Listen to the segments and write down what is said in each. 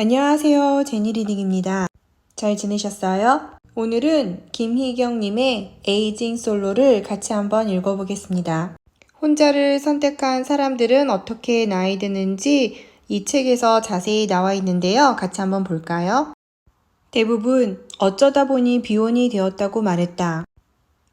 안녕하세요. 제니리딩입니다. 잘 지내셨어요? 오늘은 김희경님의 에이징 솔로를 같이 한번 읽어보겠습니다. 혼자를 선택한 사람들은 어떻게 나이 드는지 이 책에서 자세히 나와 있는데요. 같이 한번 볼까요? 대부분 어쩌다 보니 비혼이 되었다고 말했다.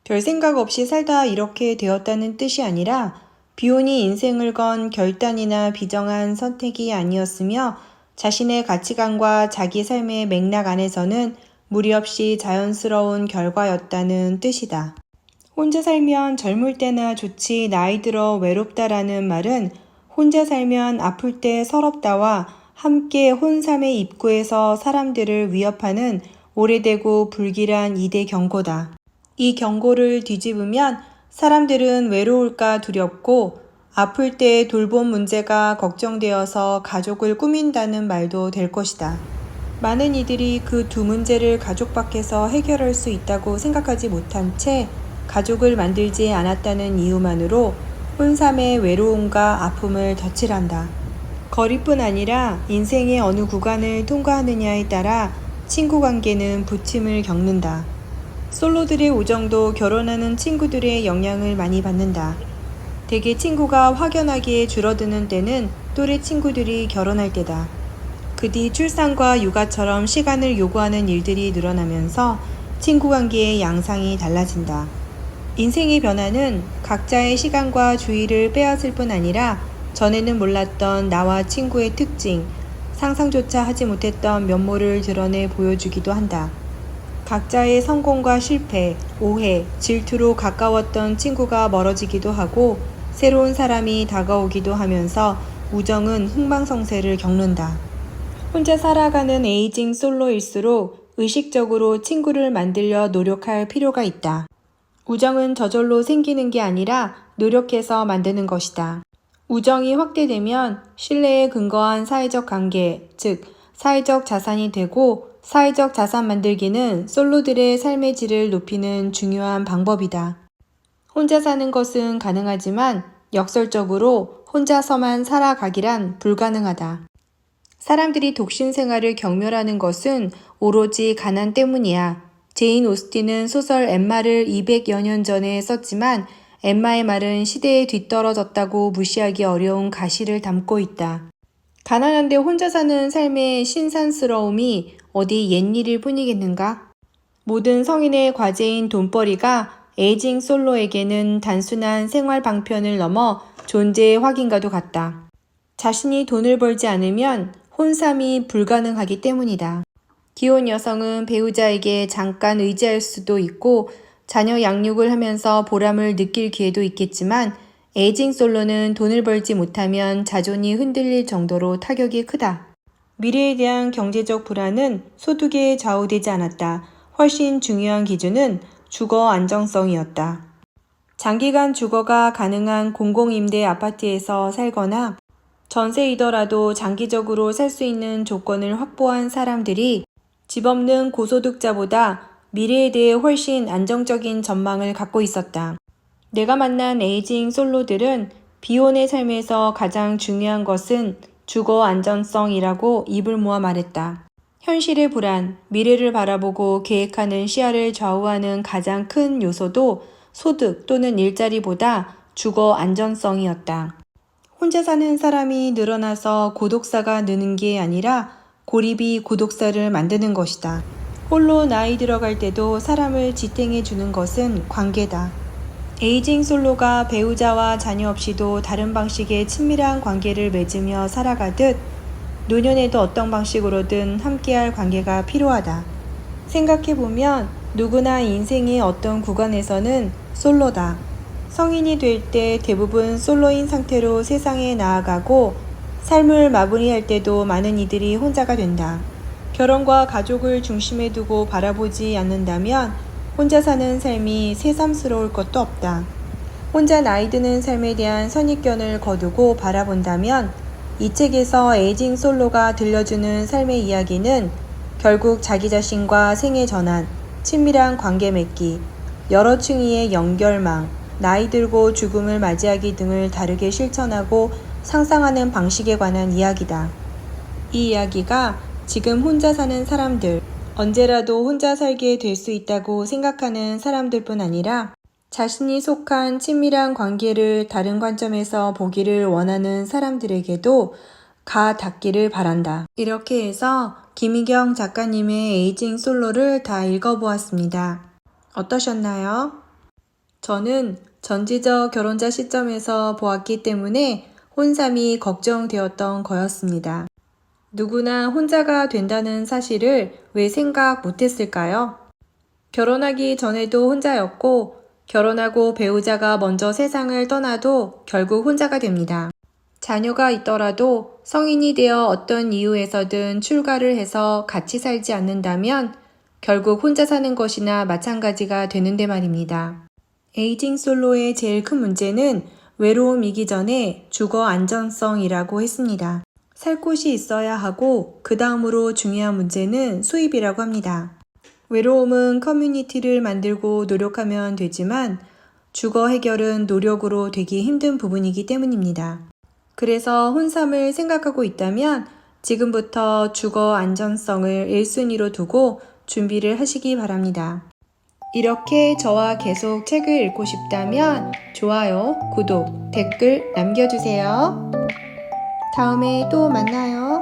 별 생각 없이 살다 이렇게 되었다는 뜻이 아니라 비혼이 인생을 건 결단이나 비정한 선택이 아니었으며 자신의 가치관과 자기 삶의 맥락 안에서는 무리 없이 자연스러운 결과였다는 뜻이다. 혼자 살면 젊을 때나 좋지 나이 들어 외롭다라는 말은 혼자 살면 아플 때 서럽다와 함께 혼삼의 입구에서 사람들을 위협하는 오래되고 불길한 이대 경고다. 이 경고를 뒤집으면 사람들은 외로울까 두렵고 아플 때 돌봄 문제가 걱정되어서 가족을 꾸민다는 말도 될 것이다. 많은 이들이 그 두 문제를 가족 밖에서 해결할 수 있다고 생각하지 못한 채 가족을 만들지 않았다는 이유만으로 혼삼의 외로움과 아픔을 덧칠한다. 거리뿐 아니라 인생의 어느 구간을 통과하느냐에 따라 친구 관계는 부침을 겪는다. 솔로들의 우정도 결혼하는 친구들의 영향을 많이 받는다. 대개 친구가 확연하게 줄어드는 때는 또래 친구들이 결혼할 때다. 그 뒤 출산과 육아처럼 시간을 요구하는 일들이 늘어나면서 친구 관계의 양상이 달라진다. 인생의 변화는 각자의 시간과 주의를 빼앗을 뿐 아니라 전에는 몰랐던 나와 친구의 특징, 상상조차 하지 못했던 면모를 드러내 보여주기도 한다. 각자의 성공과 실패, 오해, 질투로 가까웠던 친구가 멀어지기도 하고 새로운 사람이 다가오기도 하면서 우정은 흥망성쇠를 겪는다. 혼자 살아가는 에이징 솔로일수록 의식적으로 친구를 만들려 노력할 필요가 있다. 우정은 저절로 생기는 게 아니라 노력해서 만드는 것이다. 우정이 확대되면 신뢰에 근거한 사회적 관계, 즉, 사회적 자산이 되고 사회적 자산 만들기는 솔로들의 삶의 질을 높이는 중요한 방법이다. 혼자 사는 것은 가능하지만 역설적으로 혼자서만 살아가기란 불가능하다. 사람들이 독신 생활을 경멸하는 것은 오로지 가난 때문이야. 제인 오스틴은 소설 엠마를 200여 년 전에 썼지만 엠마의 말은 시대에 뒤떨어졌다고 무시하기 어려운 가시를 담고 있다. 가난한데 혼자 사는 삶의 신산스러움이 어디 옛일일 뿐이겠는가? 모든 성인의 과제인 돈벌이가 에이징 솔로에게는 단순한 생활 방편을 넘어 존재의 확인과도 같다. 자신이 돈을 벌지 않으면 혼삼이 불가능하기 때문이다. 기혼 여성은 배우자에게 잠깐 의지할 수도 있고 자녀 양육을 하면서 보람을 느낄 기회도 있겠지만 에이징 솔로는 돈을 벌지 못하면 자존이 흔들릴 정도로 타격이 크다. 미래에 대한 경제적 불안은 소득에 좌우되지 않았다. 훨씬 중요한 기준은 주거 안정성이었다. 장기간 주거가 가능한 공공임대 아파트에서 살거나 전세이더라도 장기적으로 살 수 있는 조건을 확보한 사람들이 집 없는 고소득자보다 미래에 대해 훨씬 안정적인 전망을 갖고 있었다. 내가 만난 에이징 솔로들은 비혼의 삶에서 가장 중요한 것은 주거 안전성이라고 입을 모아 말했다. 현실의 불안, 미래를 바라보고 계획하는 시야를 좌우하는 가장 큰 요소도 소득 또는 일자리보다 주거 안전성이었다. 혼자 사는 사람이 늘어나서 고독사가 느는 게 아니라 고립이 고독사를 만드는 것이다. 홀로 나이 들어갈 때도 사람을 지탱해 주는 것은 관계다. 에이징 솔로가 배우자와 자녀 없이도 다른 방식의 친밀한 관계를 맺으며 살아가듯 노년에도 어떤 방식으로든 함께할 관계가 필요하다. 생각해보면 누구나 인생의 어떤 구간에서는 솔로다. 성인이 될 때 대부분 솔로인 상태로 세상에 나아가고 삶을 마무리할 때도 많은 이들이 혼자가 된다. 결혼과 가족을 중심에 두고 바라보지 않는다면 혼자 사는 삶이 새삼스러울 것도 없다. 혼자 나이 드는 삶에 대한 선입견을 거두고 바라본다면 이 책에서 에이징 솔로가 들려주는 삶의 이야기는 결국 자기 자신과 생의 전환, 친밀한 관계 맺기, 여러 층위의 연결망, 나이 들고 죽음을 맞이하기 등을 다르게 실천하고 상상하는 방식에 관한 이야기다. 이 이야기가 지금 혼자 사는 사람들, 언제라도 혼자 살게 될 수 있다고 생각하는 사람들뿐 아니라 자신이 속한 친밀한 관계를 다른 관점에서 보기를 원하는 사람들에게도 가 닿기를 바란다. 이렇게 해서 김희경 작가님의 에이징 솔로를 다 읽어보았습니다. 어떠셨나요? 저는 전지적 결혼자 시점에서 보았기 때문에 혼삼이 걱정되었던 거였습니다. 누구나 혼자가 된다는 사실을 왜 생각 못했을까요? 결혼하기 전에도 혼자였고, 결혼하고 배우자가 먼저 세상을 떠나도 결국 혼자가 됩니다. 자녀가 있더라도 성인이 되어 어떤 이유에서든 출가를 해서 같이 살지 않는다면 결국 혼자 사는 것이나 마찬가지가 되는데 말입니다. 에이징 솔로의 제일 큰 문제는 외로움이기 전에 주거 안전성이라고 했습니다. 살 곳이 있어야 하고 그 다음으로 중요한 문제는 수입이라고 합니다. 외로움은 커뮤니티를 만들고 노력하면 되지만 주거 해결은 노력으로 되기 힘든 부분이기 때문입니다. 그래서 혼삼을 생각하고 있다면 지금부터 주거 안전성을 1순위로 두고 준비를 하시기 바랍니다. 이렇게 저와 계속 책을 읽고 싶다면 좋아요, 구독, 댓글 남겨주세요. 다음에 또 만나요.